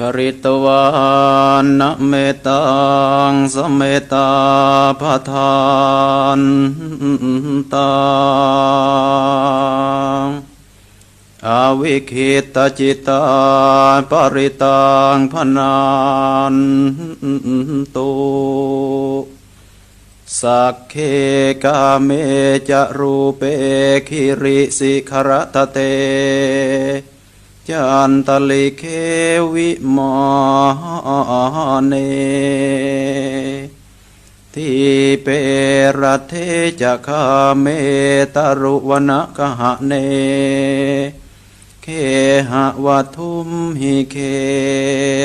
กริตวานนเมตังสเมตาพทานตังอวิคิตจิตาปริตังพนานตุสักเคกาเมจะรูเปคิริสิขรตเต จันตลิเควิมานเนทีเปรเทจะคาเมตรุวนกหะเน เคหะวัทุมหิเค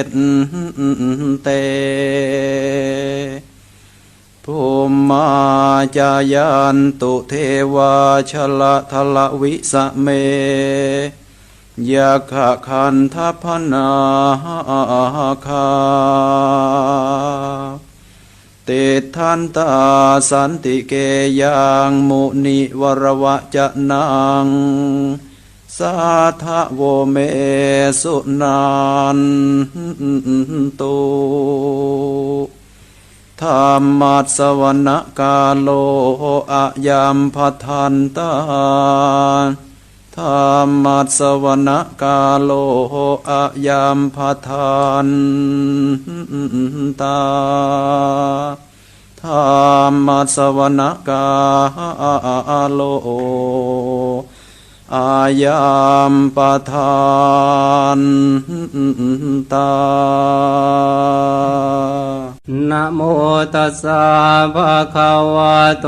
ตเตภูมมาจายันตุเทวาชละทละวิสเม ยะขะคันทัพนาคาติทันตาสันติเกยังมุนิวรวะจะนัง สาทะโวเมสุนันตุธรรมัสวรกาโลอะยามพทันตา ธรรมัสวรกาโลอะยามพาทานตาธรรมัสวรกาโลอายามปทานตา นะโมตัสสะภะคะวะโต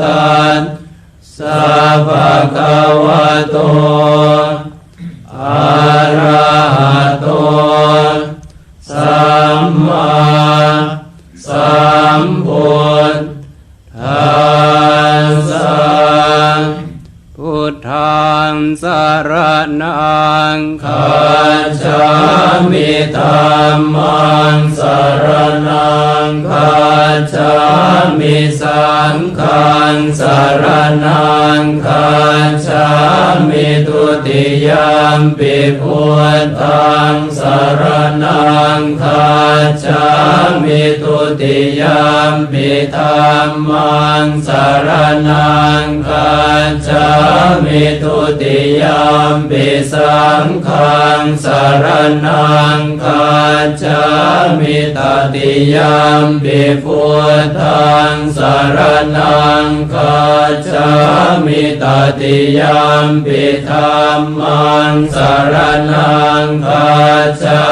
ตัสสะภะคะวะโตอะระหะโตสัมมาสัมพุทธัสสะพุทธังสารนังคัจฉามิธรรมังสารนังคั จฉามิสังฆังสารนังคัจฉามิทุติยามปิพุทธังสารนังคัจฉามิทุติยามปิธรรมังสารนังคัจฉามิทุติยามปิสังฆังสารนังคัจฉามิตติยามปิพุทธังสารนังคาจามิตติยามปิธรรมังสารนังคาจา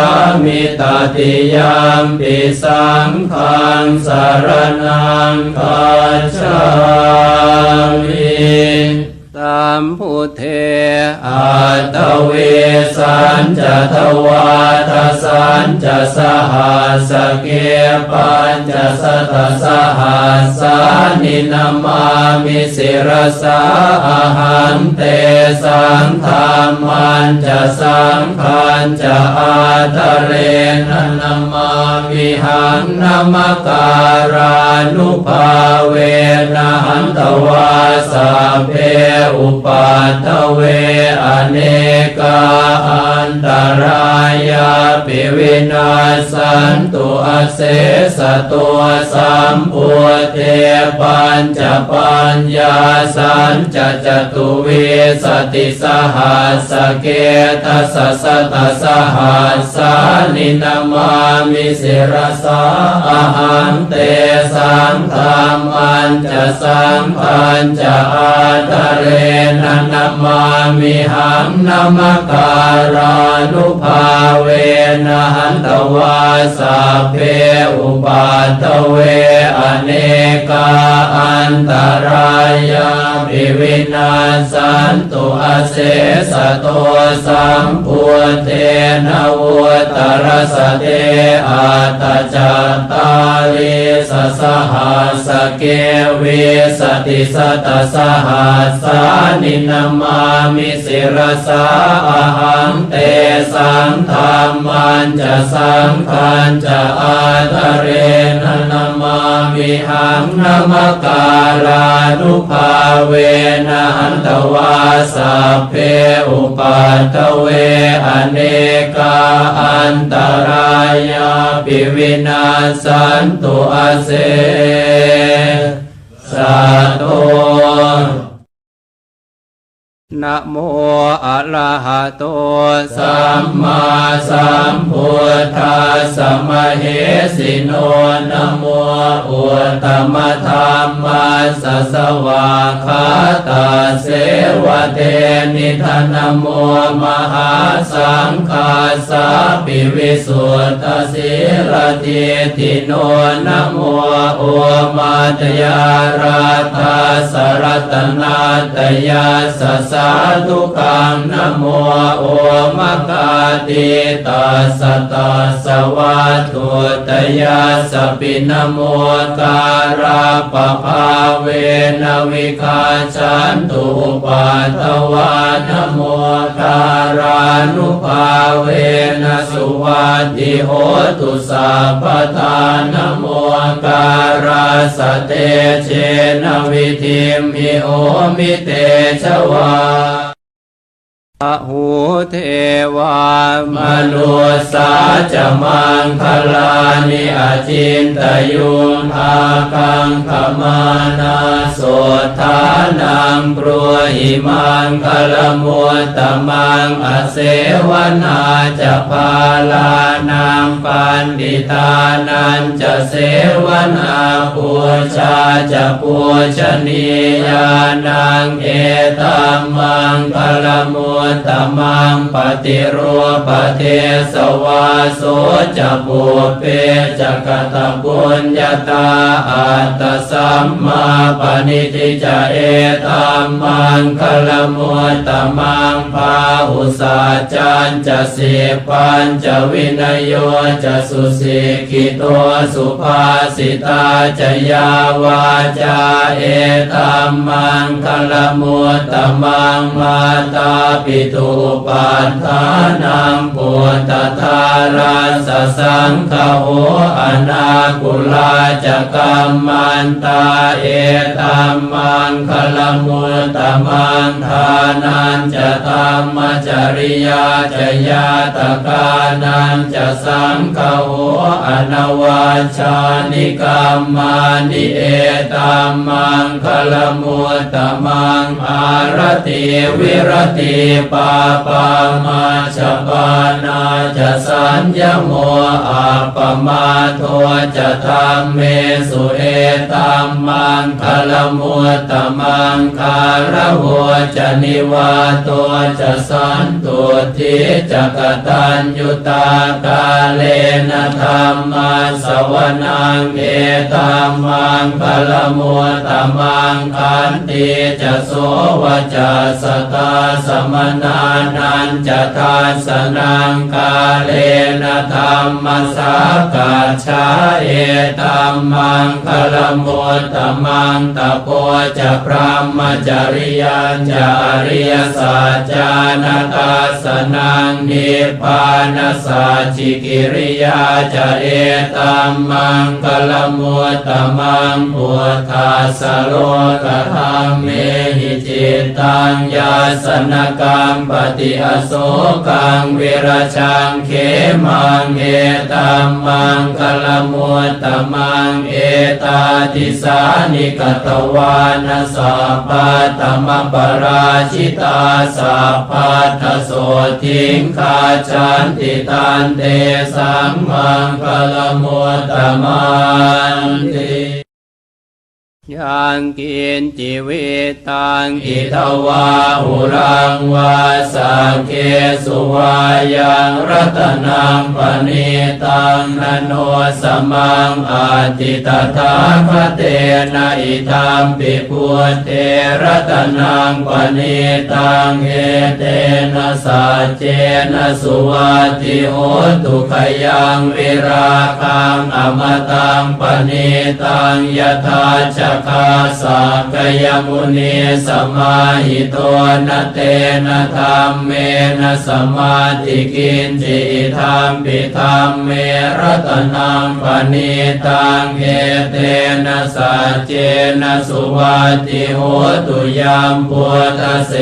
มิตติยามปิสังฆังสารนังคาจามิ ตามพุเทอัตเวสันจะทวาทสันจะสหัสเกปัญจะสตสหัสานินามามิสิรสาอาหันเตสังธรรมันจะสังขันจะอาทะเรนนามามิหังนามการานุภาเวนะหันตวาสเพอุปัตถเวอเนกาอันตรายาปิวินาสันตุอเสสตัวสัมพุเทปัญจปัญญาสันจจตุเวสติสหัสเกทัสสะตสหัสสานินามามิสิรสาอาหันเตสังธรรมันจะสังขันจะอาทะเรนะนามามิหังนามการานุภาเวนะหันตวาสัพเพอุปัตเวอเนกาอันตรายาภิวินาสันตุอาเสสะโตสัมพุเทนะวุตรสเตอาตจัตตาลิสสหัสเกวิสติสตสหัสสานินามามิสิรสาอหังเตสังธรรมันจะสังขันจะอาทะเรนนามามิหังนามการานุภาเวนะหันตวาสัพเพอุปัตเวอเนกาอันตรายาปิวินาสันตุอาเสสะโต นะโมอะระหะโตสัมมาสัมพุทธัสสะมะเหสิโนนะโมอุตตมะธรรมัสสะสวาคาตาเสวะเตนิทานะโมมหาสังฆาสาปิวิสุทธสิรติทิโนนะโมโอมาตยาราธาสรัตนาตยาสสาธุกังนโมโอมกาติตัสสะตัสสะวะตุตยาสปินโมการาปภาเวนวิคาชันตุปัตตวานโมการานุภาเวนสุวัติโหตุสัพพทานโมการาสเตเชนวิธิมิโอมิเตชวาอะ หูเทวามนุสาจะมังคลานิอาจินตยุงภาคังขมานาโสธานังปรวหิมังคลมุตตมังอเสวนาจะพาลานังปันดิตานันจะเสวนาปูชาจะปูชนียานังเอตัมมังคลมุตตมังปฏิรูปเทสวาโสจะบุเปจะกตบุญญาตาอัตตสัมมาปณิทิจะเอตัมมังคลมุตตมังพาหุสาจันจะสิปัญจะวินโยจะสุสิกิโตสุภาสิตาจะยาวาจาเอตัมมังคลมุตตมังมาตาปิตุปัฏฐานังปุตตทาราสสังฆโหอนาคุลาจกัมมันตาเอตัมมังคลมุตตมังทานันจะธรรมจริยาจะยาตกานันจะสังฆโหอนวาชานิกรรมานิเอตัมมังคลมุตตมังอารติวิรติปาปามาชปานาจะสัญญโมอาปมาโทจะธรรมเมสุเอตัมมังคลมุตตมังคารโหจะนิวาโตจะสันตุทิจะกตัญยุตากาเลนะธรรมาสวนังเอตัมมังคลมุตตมังคันติจะโสวจะสตาสมนานันจะทานสนังกาเลนะธรรมสากัจฉาเอตัมมังคลมุตมังตะโพจะพระมจริยันจะอริยสัจจานาตาสนังนิพพานสัจิกิริยาจะเอตัมมังคลมุตมังพุทธาสโลกธรรมเมหิจิตตังยาสนกังปฏิอโศกังวิรชังเขมังเอตัมมังคลมุตตมังเอตาติสานิกตวานาสัพพะตมปราชิตาสัพพัทโสทิงคาชันติตันเตสังมังคลมุตตมันติ ยังกินจิวิตังอิทวาหุรังวาสังเคสุวายังรัตนังปณิตังนโนสมังอาติตถาคเตนะอิทัมปิพุเทรัตนังปณิตังเอเตนะสัจเจนะสุวัติโหตุขยังวิราคังอมตังปณิตังยถาชคาสักยมุนีสมาหิโตนะเตนะธรรมเมนะสมาธิกินจิธรรมปิธรรมเมรัตนังปณิตังเอเตนะสัจเจนะสุวัติโหตุยามพุทเส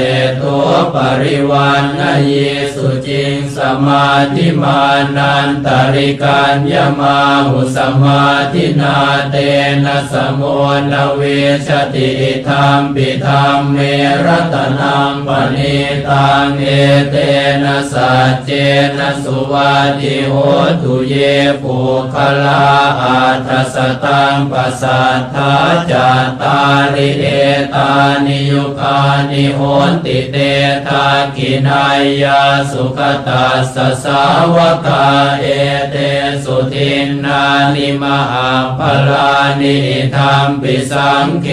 ตุปริวันนยิสุจิงสมาธิมานันตริการยมาหุสมาธินาเตนะสมุนเวชติธรรมปิธรรมเมรัตนังปณิตังเอเตนะสัจเจนะสุวัติโหตุเยปุคลาอาทัสตังปัสสัทธาจัตตาริเอตานิยุคานิโหติเตทากินายาสุขตัสสสาวกาเอเตสุทินนานิมหาพลานิธรรมปิสังเก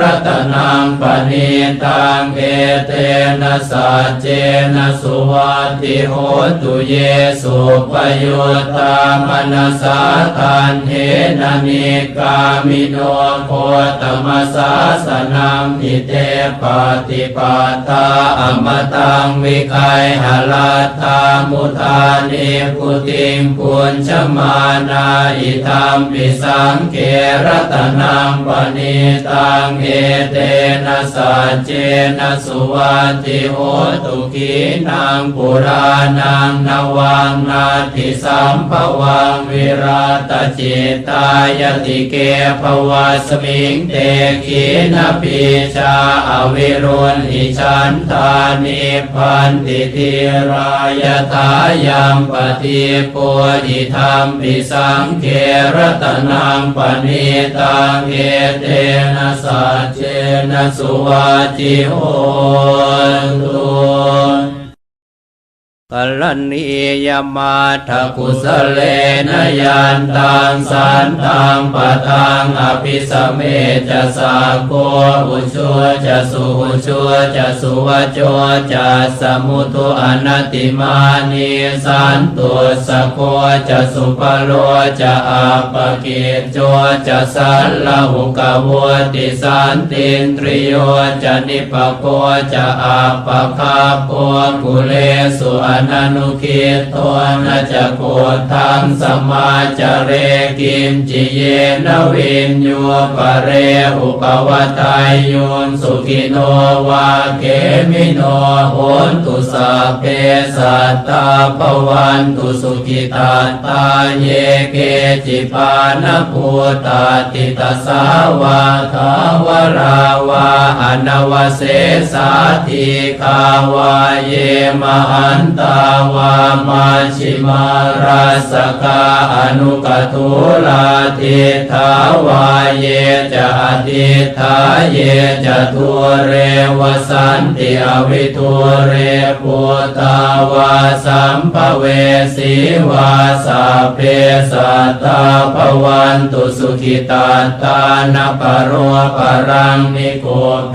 รัตนังปณิตังเอเตนะสัจเจนะสุวัติโหตุเยสุปโยตตามนัสสาทันเทนะนิกามิโนโคตมสสาสนังนิเตปฏิปาตาอมตังวิคัยหลาตามุทานิพุติงปุญชมานาอิธรรมปิสังเกรัตนังปณิตังเอเตนะสัจเจนะสุวัติโหตุกีนังปุรานังนวังนาทิสัมภวังวิราตจิตายติเกภวะสมิงเตกีนปิชาอวิรุณหิชันทานิพันติทิรายทายังปฏิปุหิธรรมปิสังเกรตนังปณิตังเอเตนะสัจเจนะสุวัติโหตุ กัลนียมาทกุสเลนยันตังสันตังปะทังอภิสเมจะสาโกอุชัวจะสุอุชัวจะสุวโจจะสมุตุอนัติมานีสันตุสโกจะสุปโลจะอาปกิจโจจะสัลลหุกวติสันตินตริโยจะนิปโกจะอาปคาโปกุเลสุอนันุคิตโตนะจะโกทังสมมาจเรกิมจิเยนวินโยปะเรอุปวตายโยนสุขิโนวาเกมิโนโหนตุสัพเพสัตตาปวันตุสุขิตาตาเยเกจิปานภูตาติตาสาวาทาวราวาอนวเสสาธิคาวาเยมหันตาวามาชิมาราสกาอนุกทุลาทิทาวาเยจะอธิทาเยจะทุเรวสันติอวิทุเรปุตาวาสัมภเวสีวาสาเพสัตตาภวันตุสุขิตาตานปโรปรังนิโกเป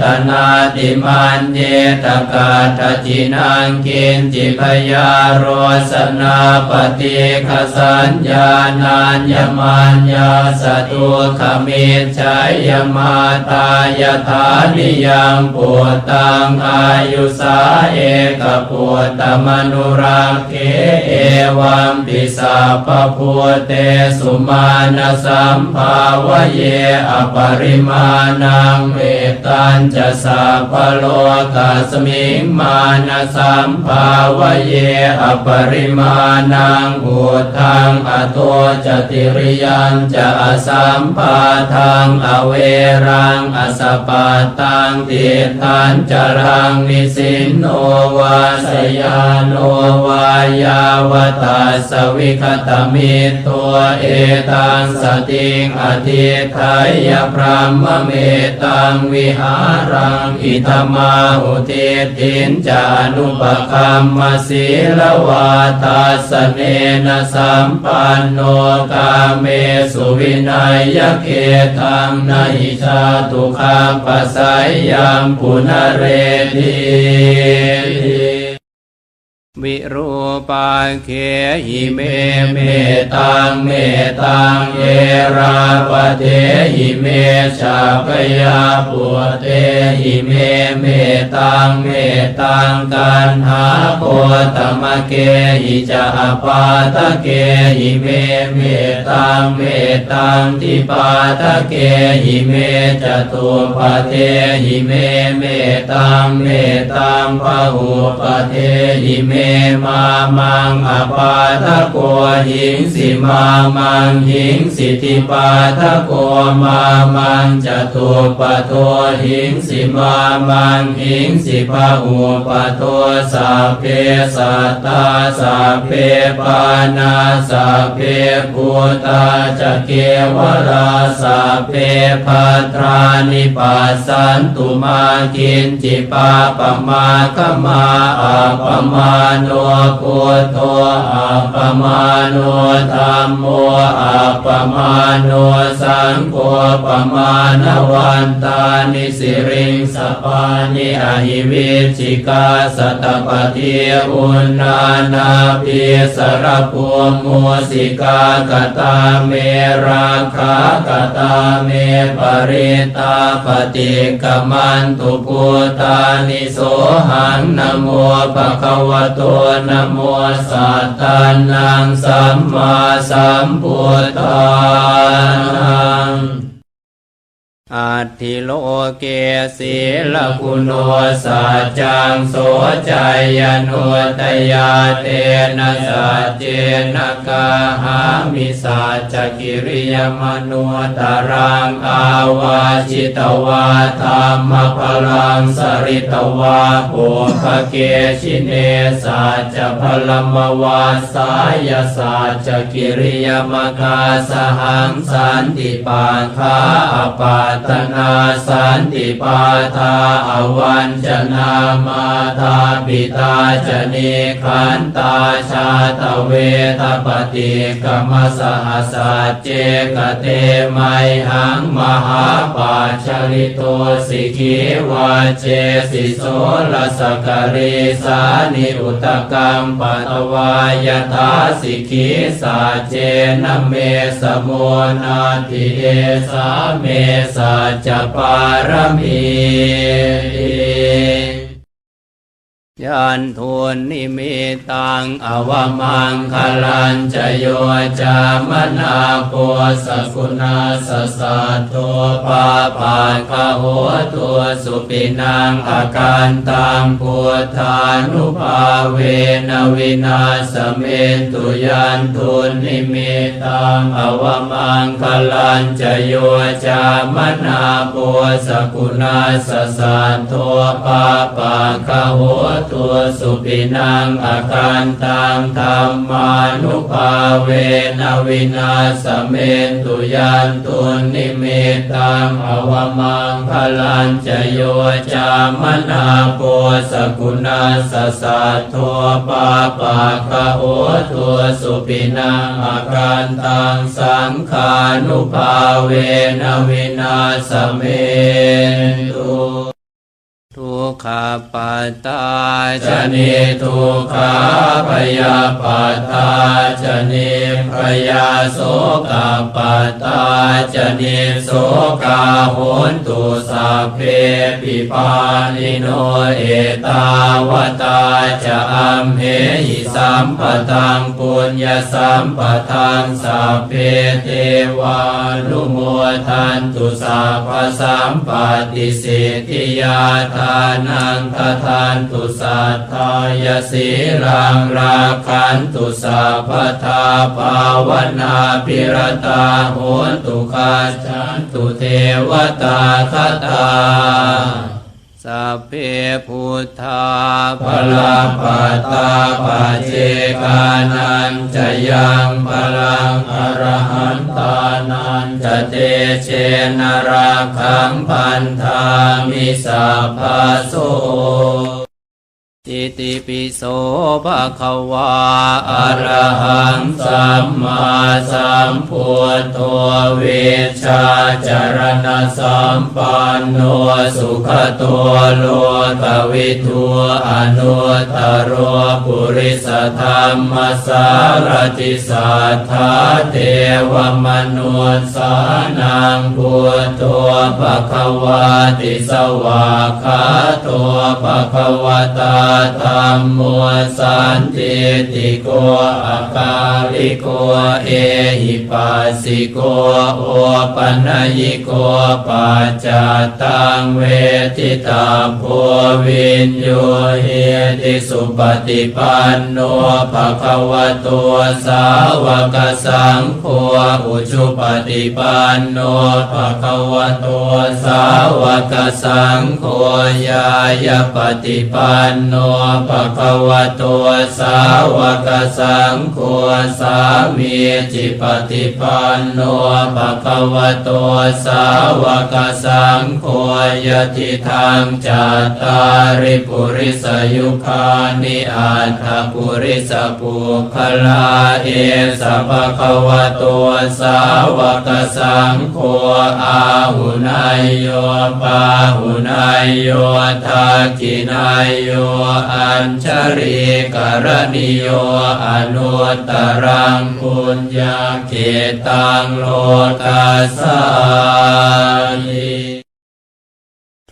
ตนาติมันเยตกาทจินังกินจิพยาโรสนาปฏิขสัญญานัญญมัญญาสตุขมิชัยยมาตายธานิยังปุตตังอายุสาเอกปุตตมนุรักเขเอวัมปิสาปพุเตสุมาณสัมภาวะเยอปริมาณังเว ตันจะสัพโลกาสมิงมานะสัมภาวเยอปริมาณังอุทังอโตจติริยันจะอสัมปาทังอเวรังอสปาตังติทันจรังนิสินโนวาสยานโนวายาวตาสวิคตมิตัวเอตังสติงอธิทายพรหมเมตังวิหารังอิทมาอุเทตินจานุปคัมมศีลวาตาสเนนะสัมปันโนกาเมสุวินัยยเกตังนาหิชาตุคาปัสสยยามปุณเรติ วิรูปังเคหิเมเมตังเมตังเยราปเทหิเมชาปยาปุเตหิเมเมตังเมตังกันหาโคตมะเกหิจาปาตะเกหิเมเมตังเมตังทิปาตะเกหิเมจตุปเทหิเมเมตังเมตังพหุปเทหิเมมามังอปาทะโกหิงสิมามังหิงสิทิปาทะโกมามังจตุปโทหิงสิมามังหิงสิพาหุปโทสัพเพสัตตาสัพเพปานาสัพเพภูตาจะเกวราสัพเพพัตรานิปัสสันตุมากินจิปาปมาคมาอัปมาโนพุทโธอัปมาโนธรรมโมอัปมาโนสังโฆปมาณวันตานิสิริงสปานิอหิวิจิกาสตปฏิอุณนานาพิสรภูมุสิกากตาเมราคากตาเมปริตาปฏิกมันตุพุตานิโสหังนโมภะคะวะโตนโมสัตตานังสัมมาสัมพุทธานัง อัติโลเกศีลกุณโนสัจจังโสจายโนุตยาเตนะสัจเจนะกาหามิสัจกิริยมนุตารังอาวาจิตวาธรรมพลังสริตวาปุภเกชิเนสัจพลมวาสายสัจกิริยมคาสหังสันติปาคาอปาตนาสันติปาทาอวันจนามาทาปิตาจเนขันตาชาตเวทปฏิกรรมสหสัจเจกเตไมหังมหาปาชริโตสิกิวาเจสิโสลสกริสานิอุตกรรมปตวายทาสิกิสาเจนเมสมุนาทิเอสาเมสัจปารมี ยันทุนนิมิตังอวมังคลันจโยจามนาโพสกุณาสสัตตัวปาปาคาหัวตัวสุปินังอาการตังพุทานุภาเวนวินาสเมนตุยันทุนนิมิตังอวมังคลันจโยจามนาโพสกุณาสสัตตัวปาปาคาหัวตตัวสุปินังอาการตังธรรมานุภาเวนวินาสเมนตุยันตุนิเมตังอวมังพลันจโยจามนาโปสกุณาสสัทโทปาปาคะโหตัวสุปินังอาการตังสังขานุภาเวนวินาสเมนตุ ขาปัตตาชนิทุกขาพยาปัตตาชนิพยาโสกาปัตตาชนิโสกาโหนตุสัพเพปิปานิโนเอตาวตาจะอัมเหหิสัมปทังปุญญสัมปทังสัพเพเทวานุโมทันตุสัพพสัมปติสิทธิยาทานงททานตุสัทายสีรังราคันตุสัพพทาภาวนาปิรตาโหตุคาชันตุเทวตาคตา สัพเพพุทธาพลาปัตตาปัจเจกานันจะยังพลังอรหันตานันจะเตเชนราคังพันธามิสัพพะโส อิติปิโสภะคะวาอรหังสัมมาสัมพุทโธเวชาจารณะสัมปันโนสุขตัวโลกวิทูอนุตตโรปุริสธรรมสารติสัทธาเทวมนุสานังพุทโธภะคะวาติสวากาโตภะคะวตาธรรมโมสันติติโกอาคาลิโกเอหิปัสสิโกโอปัญญิโกปัจจตังเวทิตาโพวินโยเฮติสุปฏิปันโนภะคะวะโตสาวกสังโฆอุชุปฏิปันโนภะคะวะโตสาวกสังโฆยายปฏิปันโนภะคะวะโตสาวกสังโฆสามีจิปฏิปันโนภะคะวะโตสาวกสังโฆยะทิทางจัตตาริปุริสยุคานิอัตถปุริสปุคลาเอสะภะคะวะโตสาวกสังโฆอาหุนายโยปาหุนายโยทักขินายโยอัญชริกรณิโยอนุตตรังปุญญาเกตังโลกัสสา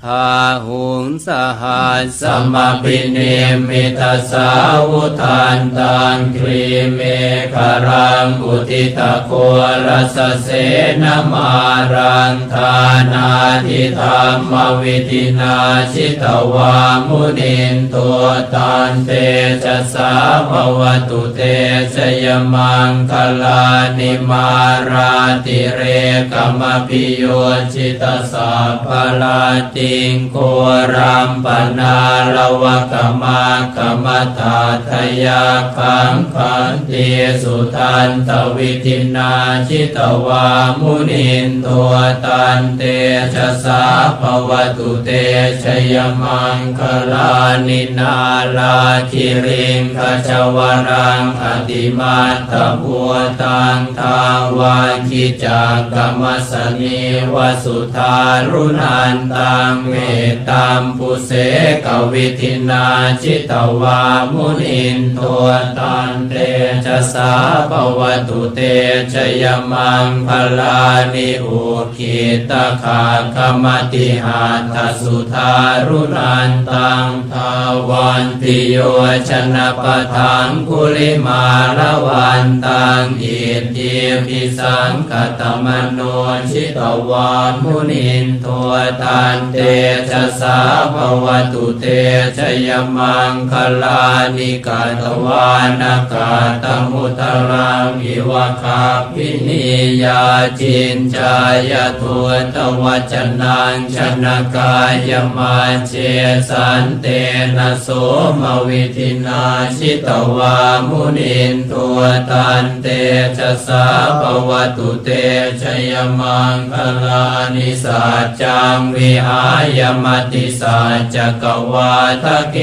ทาหุงสหัสสสัมปิเนมิตาสาวุทานตังครีเมฆรังอุทิตะโครัสเสนมารังทานาทิธรรมวิธินาชิตวามุนินตัวตันเตจสาภวตุเตชยมังคลานิมาราติเรกมพิโยชิตสาภลาติงโครัมปนาลวะกมากมตาทยาคังคันเตสุทันตวิธินาชิตวามุนินตัวตันเตชะสาภวตุเตชยมังคลานินาลาคิริงขจวรังอติมาตบัวตังทาวาคิจากกรรมสนีวสุธารุนันตังเมตตามปุเสกวิธินาจิตวามุนินตัวตันเตจะสาภวตุเตชยมังพลานิอุคิตขากรรมติหาทสุธารุนันตังทาวันติโยชนะปทังคุลิมาละวันตังอิทิพิสังกตมโนชิตวามุนินตัวตันเตจะสาภวตุเตชยมังคลานิกาตวานากาตมุตรังอิวะคาพินิยาจินจายทุตวัจนังชนกายมาเจสันเตนะโสมวิธินาชิตวามุนินตัวตันเตจะสาภวตุเตชยมังคลานิสัจจังวิหายมติสาจักวาทะเก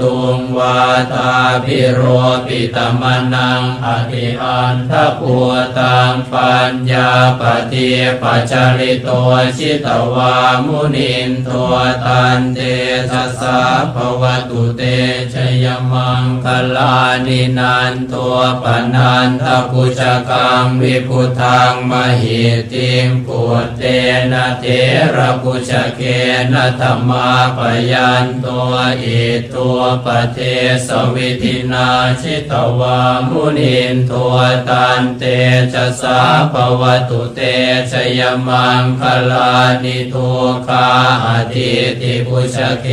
ตุงวาทาพิโรปิตมนังอธิอันทภูตังปัญญาปฏิปัจริโตชิตวามุนินโทตันเตสสะภวตุเตชยมังคลานินันตัวปนันทปุชกังวิพุทังมหิติงปุตเตนะเทระปุชเกนะธรรมาปยันตัวอิตัวปเทสวิธินาชิตวามุนินตัวตันเตชะสาภวตุเตชยมังคลานิทุคาอธิติปุชเก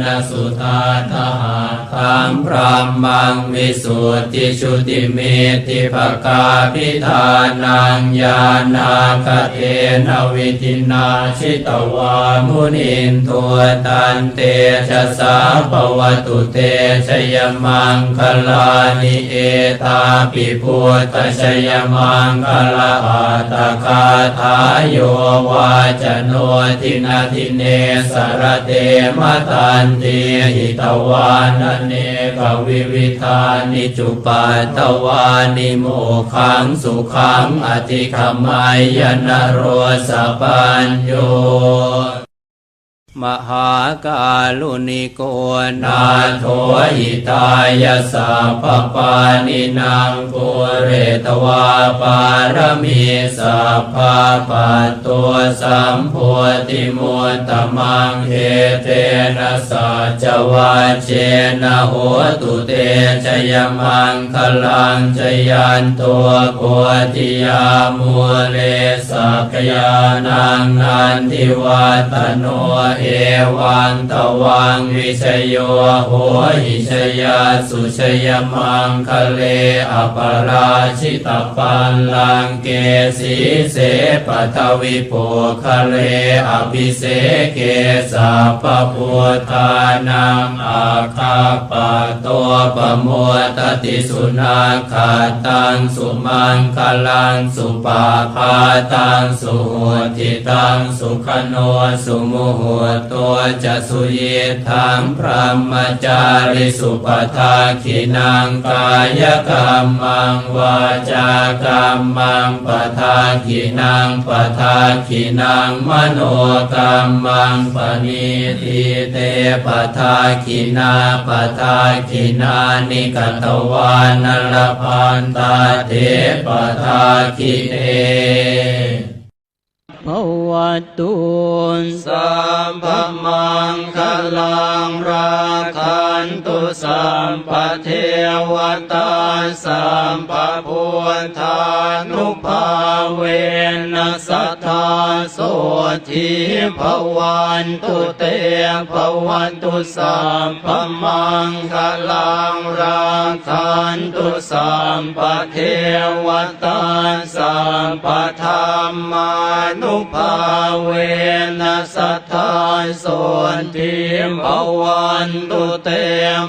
นะสุตาทหาคังพรามังวิสุทธิชุติเมติภกาพิธานังญาณาคเทนวิธินาชิตวามุนินตัวตันเตชะสาภวตุเตชยมังคลานิเอตาปิพุทธชยมังคลาอัตตคาทายโยวาจโนทินาทิเนสรเตมตันเตหิตวานเนกวิวิธานิจุปัตตวานิโมขังสุขังอธิขมายนโรสปัญโย มหากาลุนิโกนาโทหิตายาสัพพปานินางปุเรตวาปารมีสัพพปัตตัวสัมโพธิมุตตมังเฮเทนะสัจวัจเจนะโหตุเตชยมังคลังชยันตัวโพธิยามูเลสักยานังนันทิวัตโนเเอวังตวังวิชโยโหหิชยาสุชยมังคะเลอปราชิตปันลังเกสีเสปทวิโปคะเลอภิเสเกสัพพุทานังอาคาปะตัวปะโมตติสุนาคาตังสุมังคลังสุปาพาตังสุโหติตังสุขโนสุโมโตัวจะสุเยทังพระมจาริสุปทาขินังกายกรรมังวาจากรรมังปทาขินังปทาขินังมโนกรรมังปณิทิเตปทาขินาปทาขินานิกตวานลพันตาเทปทาขิเต ภวตุนสัมภมังคลังราคันตุสัมปเทวตาสัมปพุทธานุภาเว สทธาโสทิภวันตุเตภวันตุสัมภมังคลังราคันตุสัมปเทวตาสัมปธรรมานุภาเวนัสทธาโสทิภวันตุเต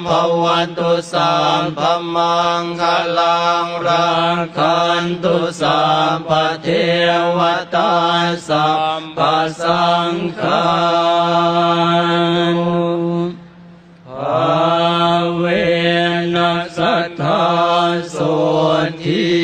ภวันตุสัมภมังคลังราคันตุสัมปเทวตาสัมปสังฆานุภาเวนัสทธาโสที